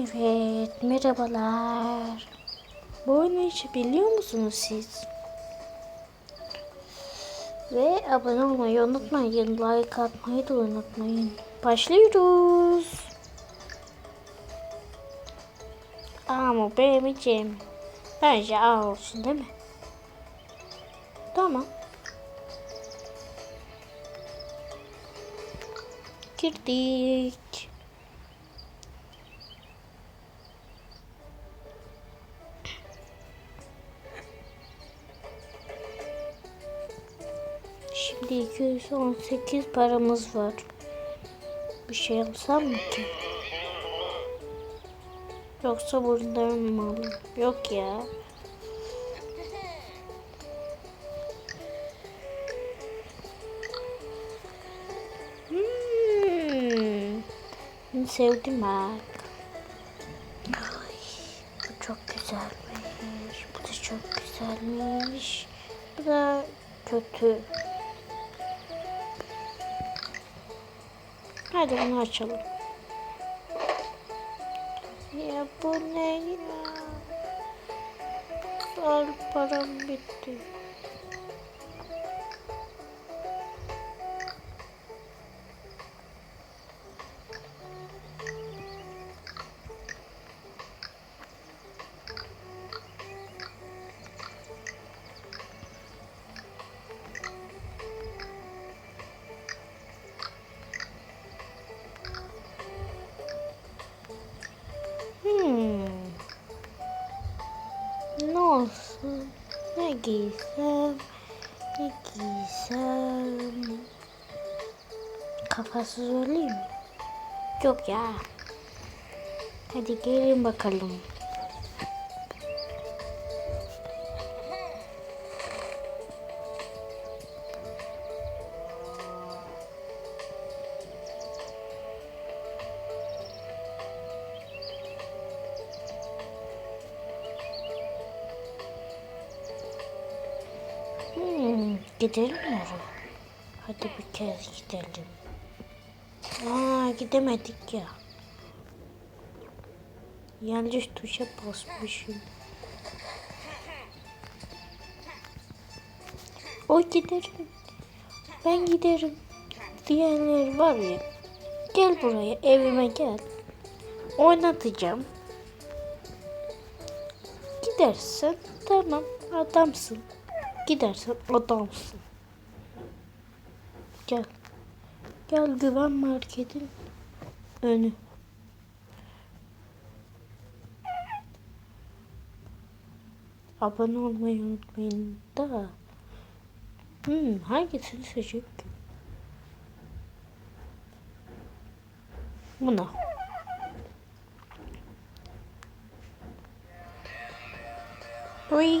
Evet, merhabalar. Bu hiç biliyor musunuz siz? Ve abone olmayı unutmayın, like atmayı da unutmayın. Başlıyoruz. A mı B mi C mi? Bence A olsun değil mi? Tamam. Girdik. Şimdi 218 paramız var. Bir şey alsam mı ki? Yoksa buradan mı alayım? Yok ya. Hmm. Sevdim bak. Ay, bu çok güzelmiş. Bu da çok güzelmiş. Bu da kötü. Hadi bunu açalım. Ya bu ne ya? Al param bitti. Giysem? Ne giysem? Kafasız olayım mı? Yok ya. Hadi gelin bakalım. Gidelim mi oraya? Hadi bir kez gidelim. Aa, gidemedik ya. Yanlış tuşa basmışım. O giderim. Ben giderim. Diyenler var ya. Gel buraya evime gel. Oynatacağım. Gidersen tamam adamsın. Gidersen adamsın. Gel. Gel güven marketin önü. Abone olmayı unutmayın da. Hmm, hangisini seçecek? Buna. Oy.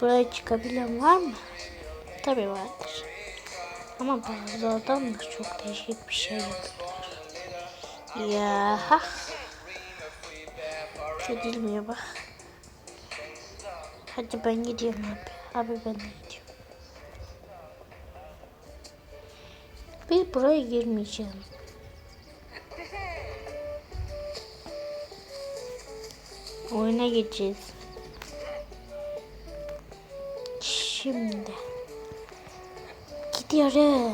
Buraya çıkabilen var mı? Tabii vardır. Ama bazı adamlar çok değişik bir şey yapıyorlar. Ya ha. Çekilmiyor bak. Hadi ben gidiyorum abi. Abi ben de gidiyorum. Bir buraya girmeyeceğim. Oyuna geçeceğiz. Şimdi. Gidiyorum.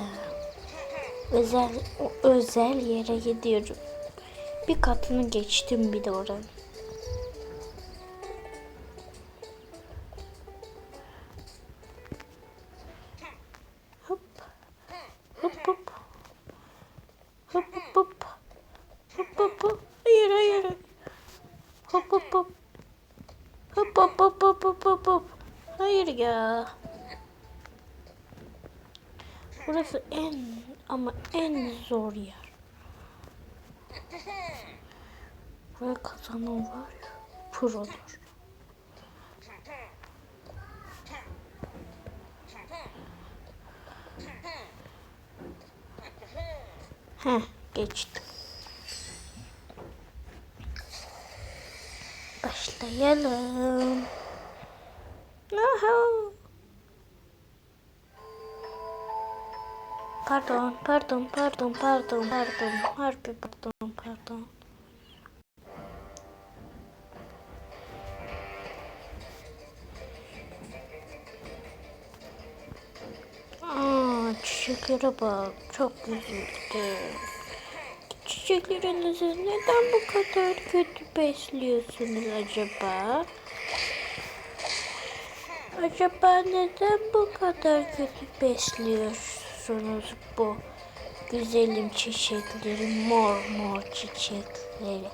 özel özel yere gidiyorum. Bir katını geçtim bir de oranın. Ya. Burası en ama en zor yer. Buraya kazanan var ya. Pardon, pardon, pardon, pardon, pardon. Harbi pardon, pardon. Aa, çiçeklere bak. Çok üzüldüm. Çiçeklerinizi neden bu kadar kötü besliyorsunuz acaba? Acaba neden bu kadar kötü besliyorsunuz bu güzelim çiçekleri, mor mor çiçekleri?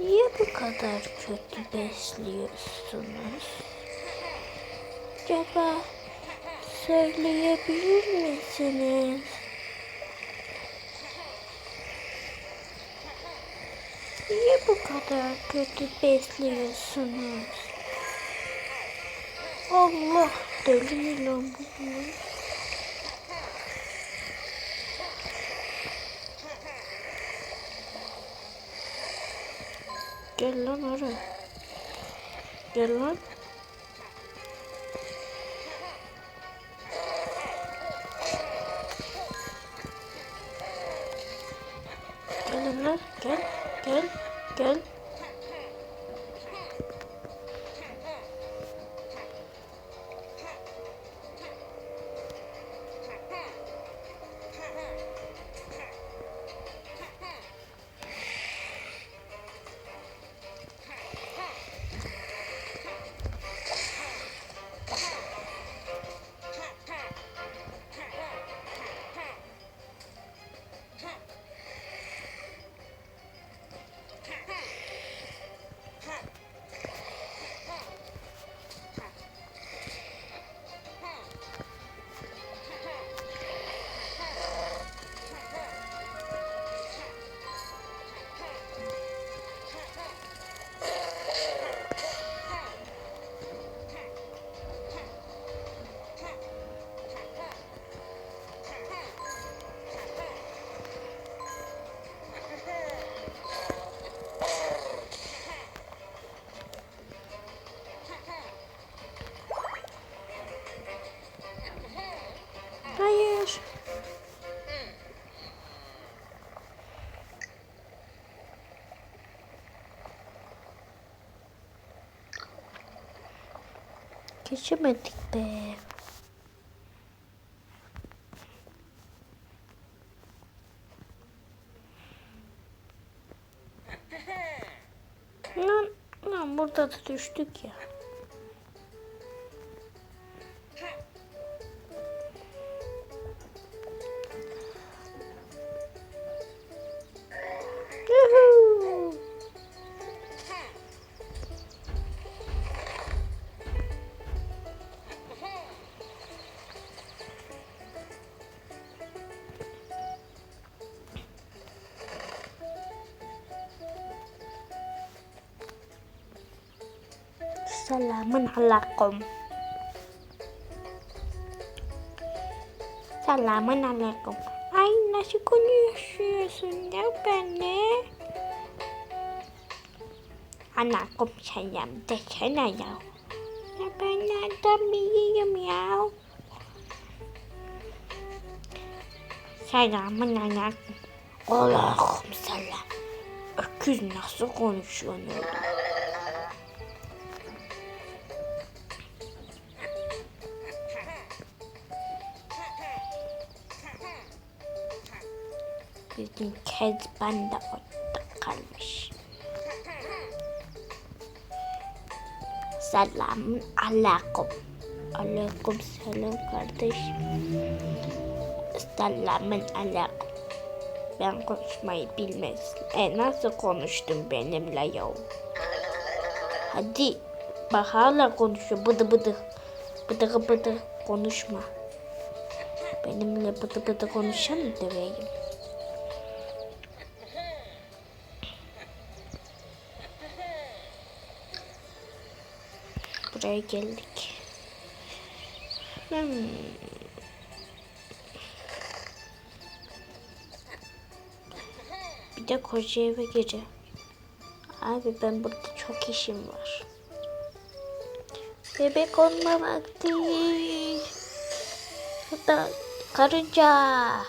Niye bu kadar kötü besliyorsunuz? Acaba söyleyebilir misiniz? Niye bu kadar kötü besliyorsunuz? Allah deli mi Gel lan ara. Gel lan. Gel lan gel gel gel. Geçemedik be. Lan, lan burada da düştük ya. Selamun aleyküm. Selamun aleyküm. Ay nasıl konuşuyorsun ya benimle? Aleyküm selam desene ya. Ya ben nereden bileyim ya? Selamun aleyküm. Aleyküm selam. Öküz nasıl konuşuyor için Kezban da orada kalmış. Selamun aleyküm. Aleyküm selam kardeşim. Selamun aleyküm. Ben konuşmayı bilmezsin. E nasıl konuştun benimle yahu? Hadi. Bak hala konuşuyor. Bıdı bıdı. Bıdı bıdı. Konuşma. Benimle bıdı bıdı konuşan mı deveyim? Buraya geldik. Hmm. Bir de koca eve gece. Abi ben burada çok işim var. Bebek olma vakti. Burada karınca.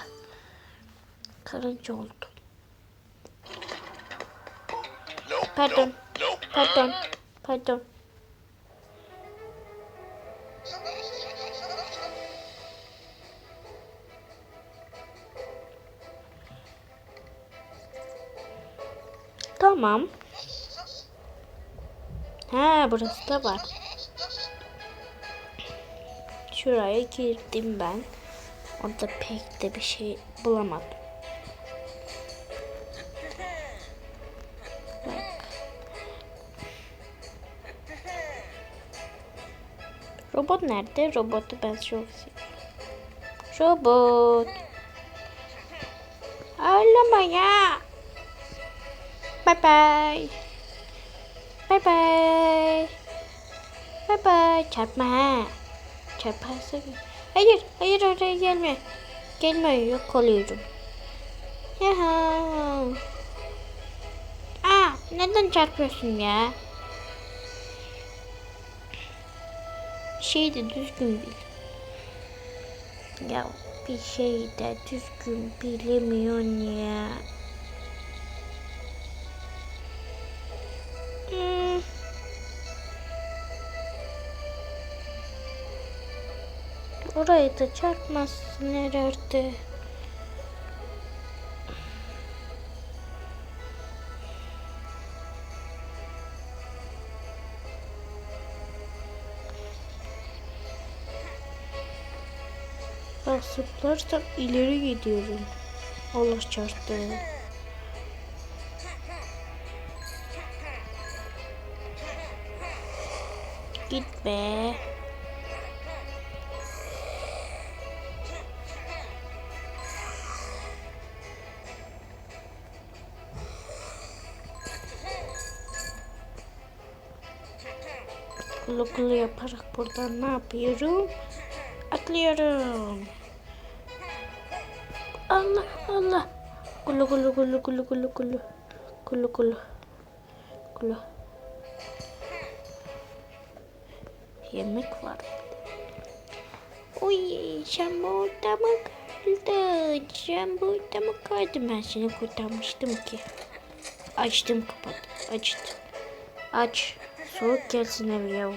Karınca oldum. Pardon. Pardon. Pardon. Tamam. Ha burası da var. Şuraya girdim ben. Orada pek de bir şey bulamadım. Bak. Robot nerede? Robotu ben çok. Robot. Ağlama ya. Bye bye. Bye bye. Bye bye. Çarpma. Çarparsa Hayır, hayır oraya gelme. Gelme yok oluyorum. Yaha. Aa, neden çarpıyorsun ya? Şey düzgün bil. Ya bir şey de düzgün bilemiyorsun ya. Hmm. Orayı da çarpmazsın herhalde. Bak zıplarsam ileri gidiyorum. Allah çarptı. Gitme. Kulu kulu yaparak buradan ne yapıyorum? Atlıyorum. Allah Allah. Kulu kulu kulu kulu kulu kulu. Kulu kulu. Kulu. Yemek var. Uy sen burada mı kaldın? Sen burada mı kaldın? Ben seni kurtarmıştım ki. Açtım kapat. Açtım. Aç. Soğuk gelsin ev yav.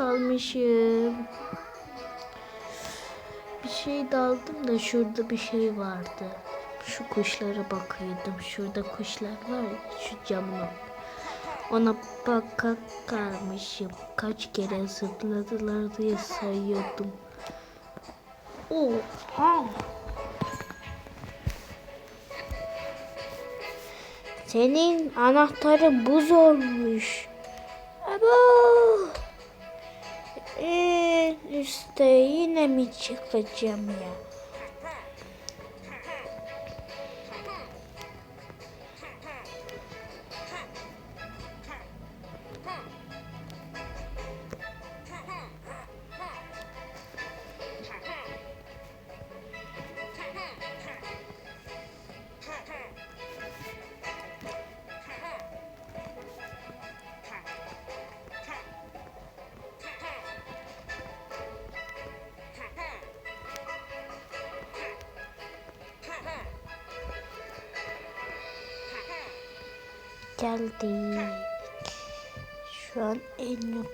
Uyuyakalmışım. Bir şey daldım da şurada bir şey vardı. Şu kuşlara bakıyordum. Şurada kuşlar var şu camın. Ona baka kalmışım. Kaç kere zıpladılar diye sayıyordum. Oha! Senin anahtarın buz olmuş. Abo. En üstte yine mi çıkacağım ya?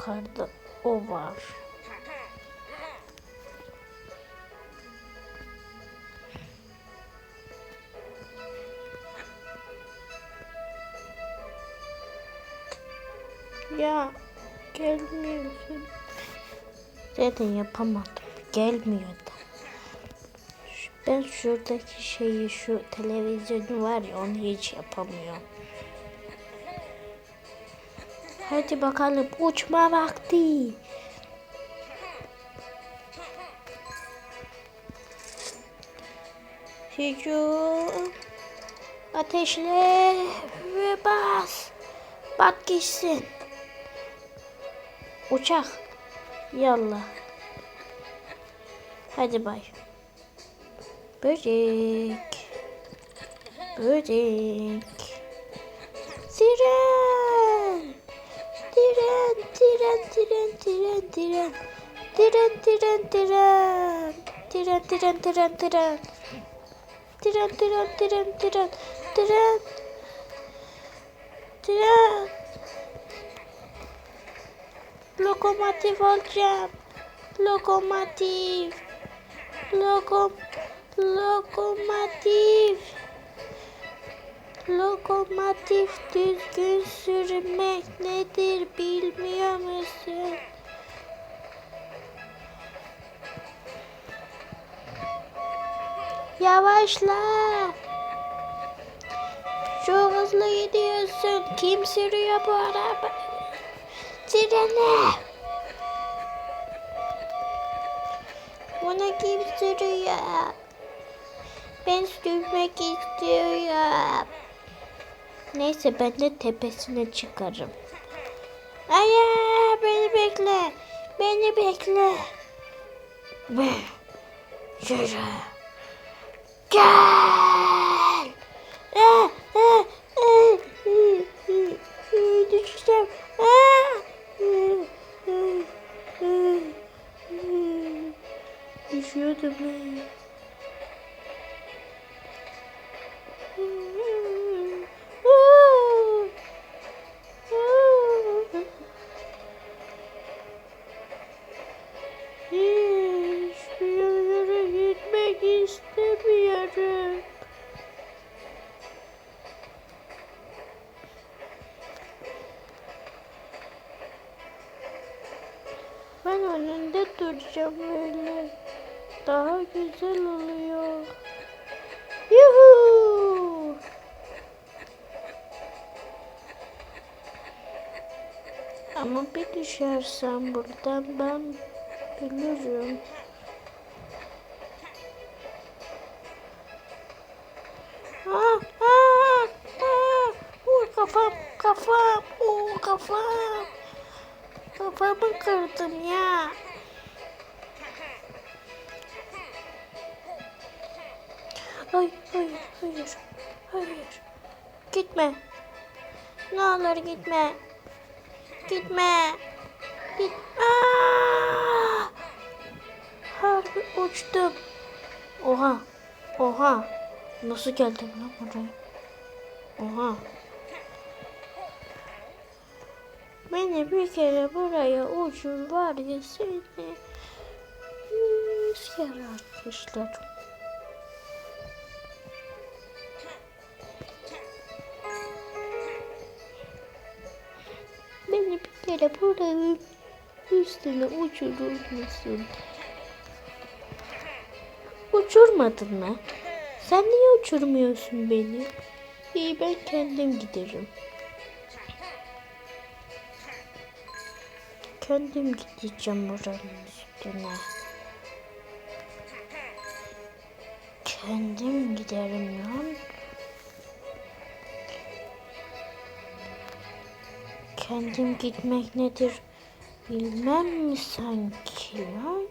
Yukarıda o var. Ya gelmiyorsun. Zaten yapamadım. Gelmiyordu. Şu- Ben şuradaki şeyi şu televizyonu var ya onu hiç yapamıyorum. Hadi bakalım uçma vakti. Hücum. Ateşle ve bas. Bak gitsin. Uçak. Yallah. Hadi bay. Böcek. Böcek. Siren. Tren, tren, tren, tren, tren. Tren, tren, tren. Tren, tren, tren, tren. Tren, tren, tren, tren. Tren. Tren. Lokomotif olacağım. Lokomotif. Lokom lokomotif. Lokomotif düzgün sürmek nedir bilmiyor musun? Yavaşla. Çok hızlı gidiyorsun. Kim sürüyor bu araba? Treni. Bunu kim sürüyor? Ben sürmek istiyorum. Neyse ben de tepesine çıkarım. Hayır beni bekle. Beni bekle. Be. Yürü. Gel. Ah, ah, ah, ah, ah, ah, Düşeceğim. Ah, ah, ah, ah, ah. Düşüyordum ben. Düşersem buradan ben ölürüm. Ah, ah, ah. Uy, kafam, kafam, uy, kafam. Kafamı kırdım ya. Ay, hayır, hayır, hayır. Gitme. Ne olur gitme. Gitme. Uçtum. Oha. Oha. Nasıl geldim lan buraya? Oha. Beni bir kere buraya uçur var ya seni. Yüz kere atmışlar. Beni bir kere buraya üstüne uçurur musun? Uçurmadın mı? Sen niye uçurmuyorsun beni? İyi ben kendim giderim. Kendim gideceğim oranın üstüne. Kendim giderim lan. Kendim gitmek nedir bilmem mi sanki lan?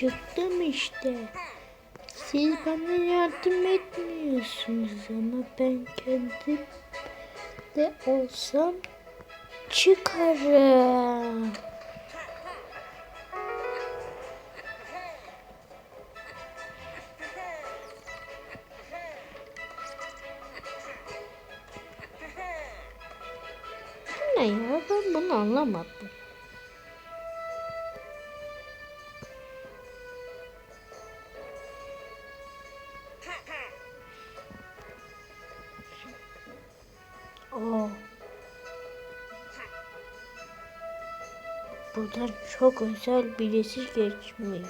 Çıktım işte. Siz bana yardım etmiyorsunuz ama ben kendim de olsam çıkarım. Oo. Buradan çok özel birisi geçmiş.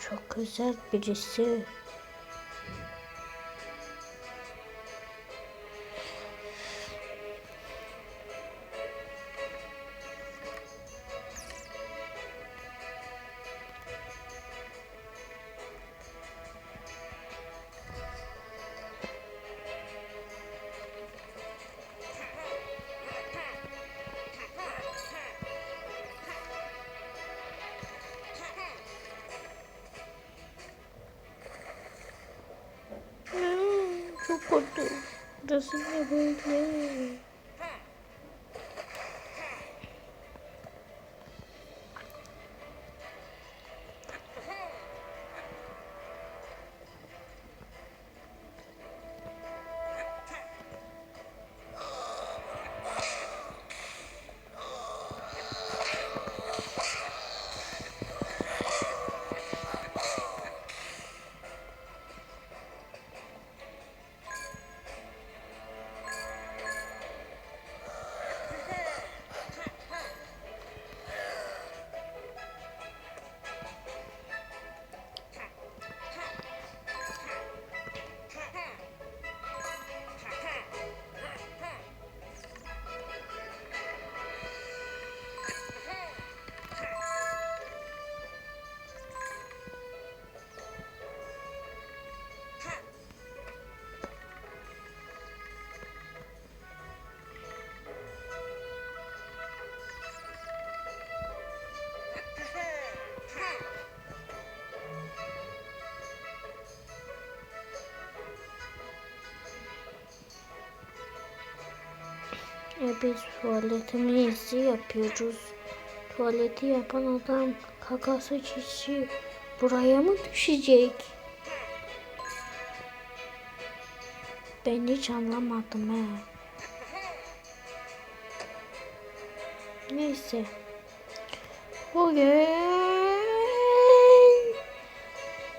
Çok özel birisi. Çok korktum. Burası ne böyle? E biz tuvaletimizi yapıyoruz. Tuvaleti yapan adam kakası çişi buraya mı düşecek? Ben hiç anlamadım he. Neyse. Bugün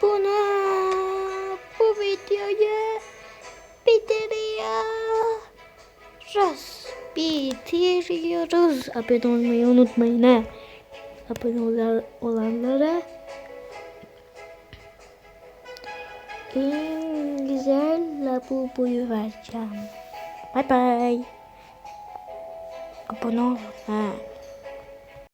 buna bu videoyu bitiriyoruz. Bitiriyoruz. Abone olmayı unutmayın ha. Abone olan- olanlara en güzel labubuyu vereceğim. Bye bye. Abone olun ha.